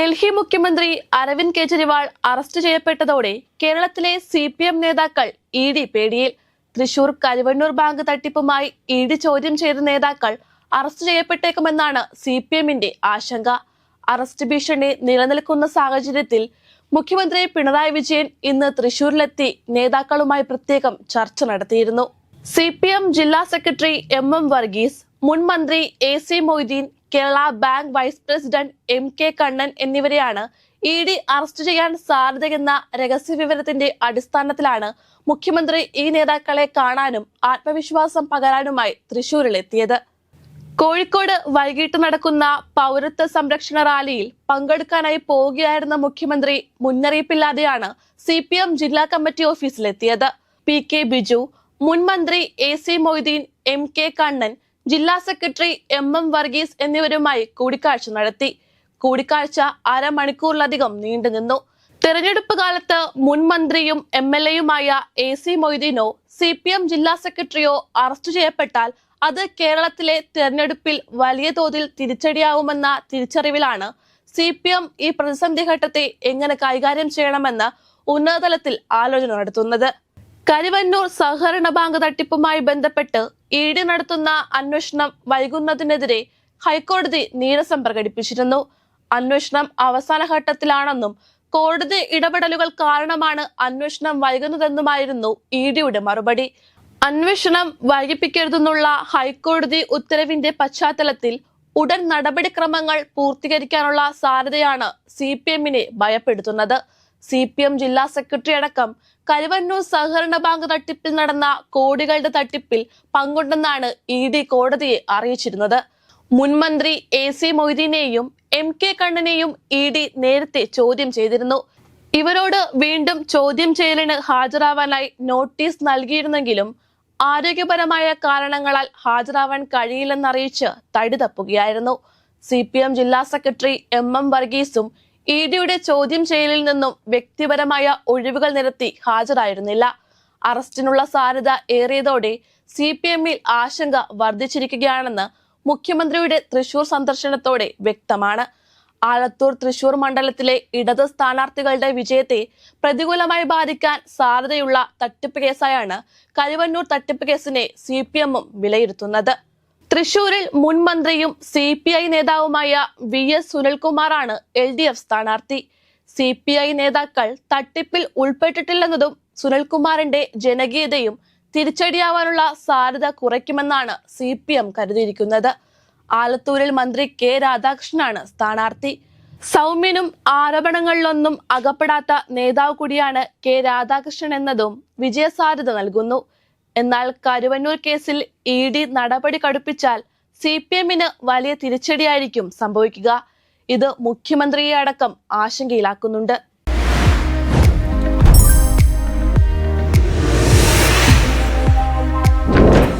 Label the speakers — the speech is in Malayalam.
Speaker 1: ഡൽഹി മുഖ്യമന്ത്രി അരവിന്ദ് കെജ്രിവാൾ അറസ്റ്റ് ചെയ്യപ്പെട്ടതോടെ കേരളത്തിലെ സി പി എം നേതാക്കൾ ഇ ഡി പേടിയിൽ. തൃശൂർ കരുവണ്ണൂർ ബാങ്ക് തട്ടിപ്പുമായി ഇ ഡി ചോദ്യം ചെയ്ത നേതാക്കൾ അറസ്റ്റ് ചെയ്യപ്പെട്ടേക്കുമെന്നാണ് സി പി എമ്മിന്റെ ആശങ്ക. അറസ്റ്റ് ഭീഷണി നിലനിൽക്കുന്ന സാഹചര്യത്തിൽ മുഖ്യമന്ത്രി പിണറായി വിജയൻ ഇന്ന് തൃശൂരിലെത്തി നേതാക്കളുമായി പ്രത്യേകം ചർച്ച നടത്തിയിരുന്നു. സി ജില്ലാ സെക്രട്ടറി എം എം വർഗീസ് മുൻ മന്ത്രി A C Moideen Kerala bank vice president M K Kannan എന്നിവരെയാണ് ഇ ഡി അറസ്റ്റ് ചെയ്യാൻ സാധ്യതയെന്ന രഹസ്യ വിവരത്തിന്റെ അടിസ്ഥാനത്തിലാണ് മുഖ്യമന്ത്രി ഈ നേതാക്കളെ കാണാനും ആത്മവിശ്വാസം പകരാനുമായി തൃശൂരിലെത്തിയത്. കോഴിക്കോട് വൈകിട്ട് നടക്കുന്ന പൗരത്വ സംരക്ഷണ റാലിയിൽ പങ്കെടുക്കാനായി പോവുകയായിരുന്ന മുഖ്യമന്ത്രി മുന്നറിയിപ്പില്ലാതെയാണ് സി പി എം ജില്ലാ കമ്മിറ്റി ഓഫീസിലെത്തിയത്. പി കെ ബിജു മുൻ മന്ത്രി A C Moideen M K Kannan ജില്ലാ സെക്രട്ടറി എം എം വർഗീസ് എന്നിവരുമായി കൂടിക്കാഴ്ച നടത്തി. കൂടിക്കാഴ്ച അരമണിക്കൂറിലധികം നീണ്ടുനിന്നു തെരഞ്ഞെടുപ്പ് കാലത്ത് മുൻ മന്ത്രിയും എം എൽ എയുമായ എ സി മൊയ്തീനോ സി പി എം ജില്ലാ സെക്രട്ടറിയോ അറസ്റ്റ് ചെയ്യപ്പെട്ടാൽ അത് കേരളത്തിലെ തെരഞ്ഞെടുപ്പിൽ വലിയ തോതിൽ തിരിച്ചടിയാവുമെന്ന തിരിച്ചറിവിലാണ് സി പി എം ഈ പ്രതിസന്ധി ഘട്ടത്തെ എങ്ങനെ കൈകാര്യം ചെയ്യണമെന്ന് ഉന്നതതലത്തിൽ ആലോചന നടത്തുന്നത്. കരുവന്നൂർ സഹകരണ ബാങ്ക് തട്ടിപ്പുമായി ബന്ധപ്പെട്ട് ഇ ഡി നടത്തുന്ന അന്വേഷണം വൈകുന്നതിനെതിരെ ഹൈക്കോടതി നീരസം പ്രകടിപ്പിച്ചിരുന്നു അന്വേഷണം അവസാന ഘട്ടത്തിലാണെന്നും കോടതി ഇടപെടലുകൾ കാരണമാണ് അന്വേഷണം വൈകുന്നതെന്നുമായിരുന്നു ഇ ഡിയുടെ മറുപടി. അന്വേഷണം വൈകിപ്പിക്കരുതെന്നുള്ള ഹൈക്കോടതി ഉത്തരവിന്റെ പശ്ചാത്തലത്തിൽ ഉടൻ നടപടിക്രമങ്ങൾ പൂർത്തീകരിക്കാനുള്ള സാധ്യതയാണ് സി പി എമ്മിനെ ഭയപ്പെടുത്തുന്നത്. സി പി എം ജില്ലാ സെക്രട്ടറി അടക്കം കരുവന്നൂർ സഹകരണ ബാങ്ക് തട്ടിപ്പിൽ നടന്ന കോടികളുടെ തട്ടിപ്പിൽ പങ്കുണ്ടെന്നാണ് ഇ ഡി കോടതിയെ അറിയിച്ചിരുന്നത്. മുൻമന്ത്രി എ സി മൊയ്തീനെയും എം കെ കണ്ണനെയും ഇ ഡി നേരത്തെ ചോദ്യം ചെയ്തിരുന്നു. ഇവരോട് വീണ്ടും ചോദ്യം ചെയ്യലിന് ഹാജരാവാനായി നോട്ടീസ് നൽകിയിരുന്നെങ്കിലും ആരോഗ്യപരമായ കാരണങ്ങളാൽ ഹാജരാവാൻ കഴിയില്ലെന്നറിയിച്ച് തടി തപ്പുകയായിരുന്നു. സി പി എം ജില്ലാ സെക്രട്ടറി എം എം വർഗീസും ഇ ഡിയുടെ ചോദ്യം ചെയ്യലിൽ നിന്നും വ്യക്തിപരമായ ഒഴിവുകൾ നിരത്തി ഹാജരായിരുന്നില്ല. അറസ്റ്റിനുള്ള സാധ്യത ഏറിയതോടെ സി പി എമ്മിൽ ആശങ്ക വർദ്ധിച്ചിരിക്കുകയാണെന്ന് മുഖ്യമന്ത്രിയുടെ തൃശൂർ സന്ദർശനത്തോടെ വ്യക്തമാണ്. ആലത്തൂർ തൃശൂർ മണ്ഡലത്തിലെ ഇടത് സ്ഥാനാർത്ഥികളുടെ വിജയത്തെ പ്രതികൂലമായി ബാധിക്കാൻ സാധ്യതയുള്ള തട്ടിപ്പ് കേസായാണ് കരുവന്നൂർ തട്ടിപ്പ് കേസിനെ സി വിലയിരുത്തുന്നത്. തൃശൂരിൽ മുൻ മന്ത്രിയും സി പി ഐ നേതാവുമായ വി എസ് സുനിൽകുമാറാണ് എൽ ഡി എഫ് സ്ഥാനാർത്ഥി. സി പി ഐ നേതാക്കൾ തട്ടിപ്പിൽ ഉൾപ്പെട്ടിട്ടില്ലെന്നതും സുനിൽകുമാറിന്റെ ജനകീയതയും തിരിച്ചടിയാവാനുള്ള സാധ്യത കുറയ്ക്കുമെന്നാണ് സി പി എം കരുതിയിരിക്കുന്നത്. ആലത്തൂരിൽ മന്ത്രി കെ രാധാകൃഷ്ണനാണ് സ്ഥാനാർത്ഥി. സൗമ്യനും ആരോപണങ്ങളിലൊന്നും അകപ്പെടാത്ത നേതാവ് കൂടിയാണ് കെ രാധാകൃഷ്ണൻ എന്നതും വിജയസാധ്യത നൽകുന്നു. എന്നാൽ കരുവന്നൂർ കേസിൽ ഇ ഡി നടപടി കടുപ്പിച്ചാൽ സി പി എമ്മിന് വലിയ തിരിച്ചടിയായിരിക്കും സംഭവിക്കുക. ഇത് മുഖ്യമന്ത്രിയെ അടക്കം ആശങ്കയിലാക്കുന്നുണ്ട്.